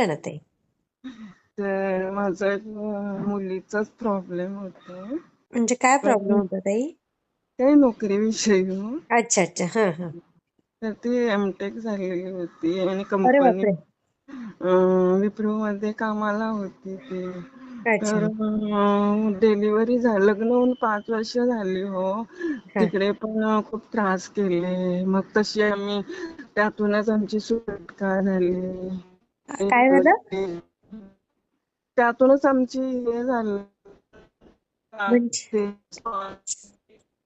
बोला ना ताई तर माझा एक मुलीचाच प्रॉब्लेम होता. म्हणजे काय प्रॉब्लेम होता ताई? काही नोकरीविषयी हो. अच्छा अच्छा. हा हा. तर ती एमटेक झालेली होती आणि अरे कंपनी बापरे विप्रो मध्ये कामाला होती ती. अच्छा. तर डिलिव्हरी झालं लग्न होऊन पाच वर्ष झाली हो. हा. तिकडे पण खूप त्रास केले. मग तशी आम्ही त्यातूनच आमची सुटका झाली. काय झालं? त्यातूनच आमची हे झालं. म्हणजे?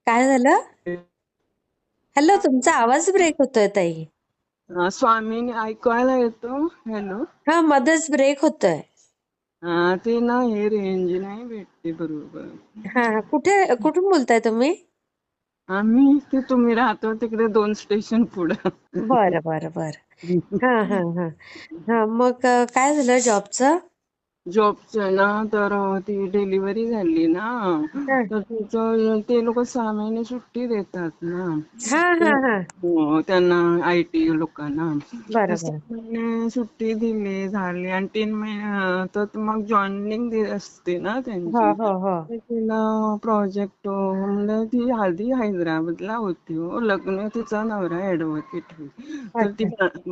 काय झालं? हॅलो तुमचा आवाज ब्रेक होतोय ताई. हा, स्वामीने ऐकायला येतो. हॅलो. हा मध्येच ब्रेक होतोय. हा ते ना हे रेंज नाही भेटते बरोबर. हा कुठे कुठून बोलताय तुम्ही? आम्ही ते तुम्ही राहतो तिकडे दोन स्टेशन पुढं. बरं बरं बरं. हा हा हा. हा मग काय झालं जॉबचं जॉबचं ना तर ती डिलिव्हरी झाली ना तर तिचं ते लोक सहा महिने सुट्टी देतात ना. हा त्यांना आय टी लोकांना. तर सहा महिने सुट्टी दिली झाली. आणि तीन महिने तर मग जॉईनिंग असते ना त्यांची. हो हो तर तिला प्रोजेक्ट म्हणजे ती आधी हैदराबादला होती हो. लग्न तिचा नवरा ऍडव्होकेट तर ती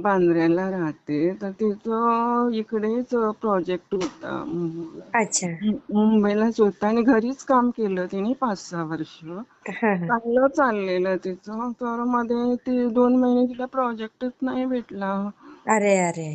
बांद्र्याला राहते. तर तिचं इकडेच प्रोजेक्ट होता. अच्छा. मुंबईलाच होता आणि घरीच काम केलं तिने पाच सहा वर्ष. चांगलं चाललेलं तिचं. तर मध्ये ती दोन महिने तिला प्रोजेक्टच नाही भेटला. अरे अरे.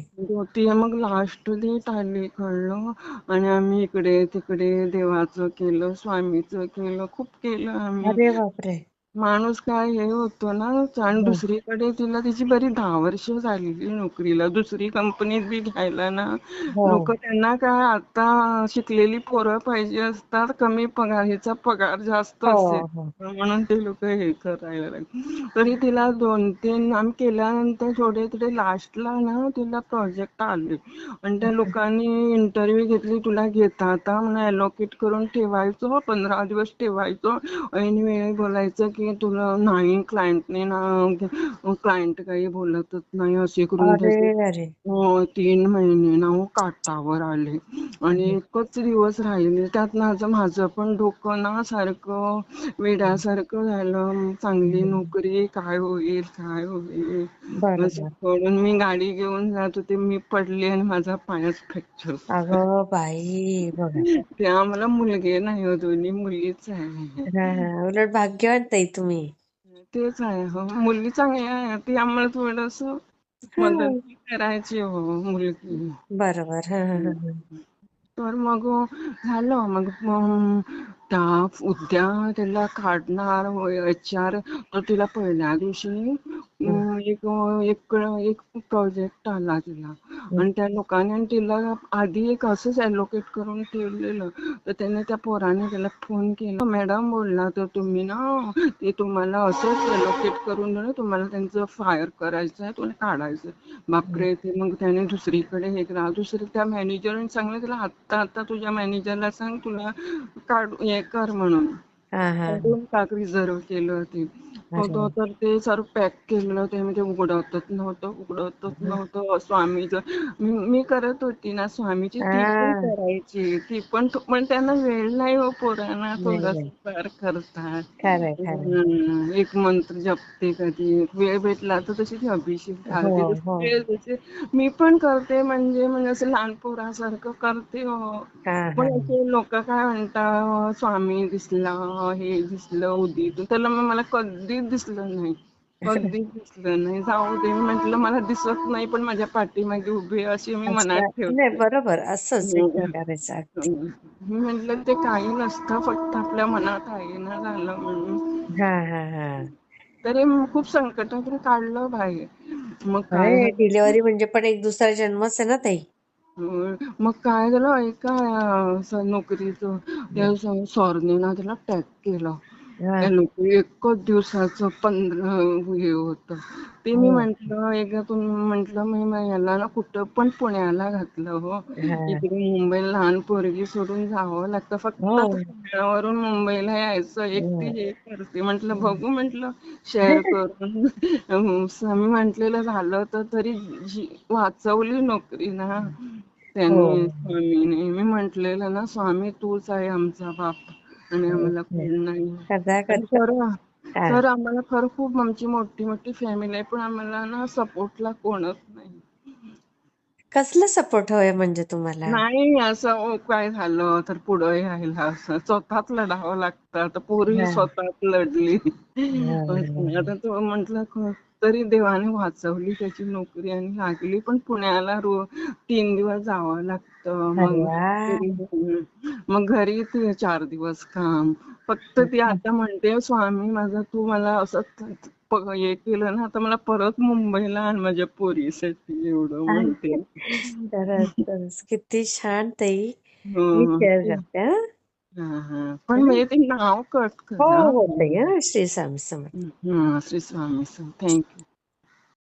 ती मग लास्ट डेट आली कळलं आणि आम्ही इकडे तिकडे देवाचं केलं स्वामीचं केलं खूप केलं आम्ही. अरे बापरे. माणूस काय हे होतो ना आणि दुसरीकडे तिला तिची बरी दहा वर्ष झालेली नोकरीला. दुसरी कंपनीत बी घ्यायला ना हो. लोक त्यांना काय आता शिकलेली पोरं पाहिजे असतात कमी पगार ह्याचा पगार जास्त हो असेल हो. म्हणून ते लोक हे करायला लागले. तरी तिला दोन तीन आम्ही केल्यानंतर थोडे थोडे लास्टला ना तिला प्रोजेक्ट आले. आणि त्या लोकांनी इंटरव्ह्यू घेतली तुला घेता आता म्हणून अलोकेट करून ठेवायचो पंधरा दिवस ठेवायचो. ऐन वेळी बोलायचं की तुला नाही क्लायंटने ना क्लायंट काही बोलतच नाही असे करून हो, तीन महिने ना हो काटावर आले. आणि एकच दिवस राहिले त्यात माझं माझं पण डोकं ना सारखं वेड्यासारखं झालं. चांगली नोकरी काय होईल काय होईल? म्हणून मी गाडी घेऊन जात होते. मी पडले आणि माझा पायच फ्रॅक्चर अगं बाई बघा. ते आम्हाला मुलगे नाही हो दोन्ही मुलीच आहे. उलट तुम्ही? तेच आहे हो. मुलगी चांगली आहे ती आम्हाला थोडस हा. मदत करायची हो मुलगी. बरोबर. तर मग झालं मग उद्या त्याला काढणार एच आर तर तिला पहिल्या दिवशी एक एक एक प्रोजेक्ट आला तिला. आणि त्या लोकांनी तिला आधी एक असंच अलोकेट करून ठेवलेलं. तर त्याने त्या पोराने त्याला फोन केला. मॅडम बोलला तर तुम्ही ना ते तुम्हाला असंच अलोकेट करून दिलं तुम्हाला त्यांचं फायर करायचं आहे तुला काढायचं बापरे ते मग त्याने दुसरीकडे हे केलं. दुसरी त्या मॅनेजरने सांगलं तिला आत्ता आता तुझ्या मॅनेजरला सांग तुला काढ हे कर म्हणून. टाक रिझर्व केलं ते. अरे तो तर ते सर्व पॅक केलेलं ते म्हणजे उघडतच नव्हतं उघडतच नव्हतं स्वामीचं. मी करत होती ना स्वामीची ती पण हा करायची. ती पण पण त्यांना वेळ नाही हो पोरांना नाही. थोडस नाही फार करतात एक मंत्र जपते कधी वेळ भेटला तर तशी ती अभिषेक हो घालते हो. जसे मी पण करते म्हणजे म्हणजे असं लहान पोरासारखं करते हो. हा हा. पण असे लोक काय म्हणतात स्वामी दिसला हे दिसलं उदित त्याला मग मला कधीच दिसलं नाही. कधीच दिसलं नाही. जाऊ दे मी म्हटलं मला दिसत नाही पण माझ्या पाठीमागे उभी अशी मी मनात ठेवते. बरोबर. असंच मी म्हटलं ते काही नसतं फक्त आपल्या मनात आहे ना झालं म्हणून. हा हा हा. तरी खूप संकटातून काढलं बाहेर. मग काय डिलिव्हरी म्हणजे पण एक दुसरा जन्मच आहे ना ताई. मग काय झालं ऐका नोकरीचं सॉरने ना त्याला टॅग केलं. त्या नोकरी एकच दिवसाचं पंधरा हे होतं. ते मी हो. म्हंटल एकदा तुम्ही म्हंटल मी याला ना कुठं पण पुण्याला घातलं हो. इकडे मुंबईला लहान पोरगी सोडून जावं लागतं. फक्त हो. पुण्यावरून मुंबईला यायचं एकटी हो. हे करते. म्हंटलं बघू म्हंटलं शेअर करून. स्वामी म्हंटलेलं झालं तर तरी वाचवली नोकरी ना त्यांनी स्वामीने. मी म्हटलेलं ना स्वामी तूच आहे आमचा बाप. आणि आम्हाला कोण नाही. सर आम्हाला खरं खूप आमची मोठी मोठी फॅमिली आहे पण आम्हाला ना सपोर्टला कोणच नाही. कसलं सपोर्ट हवंय म्हणजे तुम्हाला? नाही असं ओ, काय झालं तर पुढं यायला असं. स्वतःच लढावं लागतं. आता पूर्वी हा. स्वतःच लढली. आता तो म्हंटल तरी देवाने वाचवली त्याची नोकरी आणि लागली. पण पुण्याला रो तीन दिवस जावं लागतं. अरे मग. घरी- मग घरी ते चार दिवस काम. फक्त ती आता म्हणते स्वामी माझा तू मला असं हे केलं ना आता मला परत मुंबईला आण माझ्या पोरीसाठी एवढं म्हणते. सरस किती छान ताई. हो. करते. पण म्हणजे ते नाव कट हो करा हो ताई हा. श्री स्वामी समर्थ. हा, श्री स्वामी थँक्यू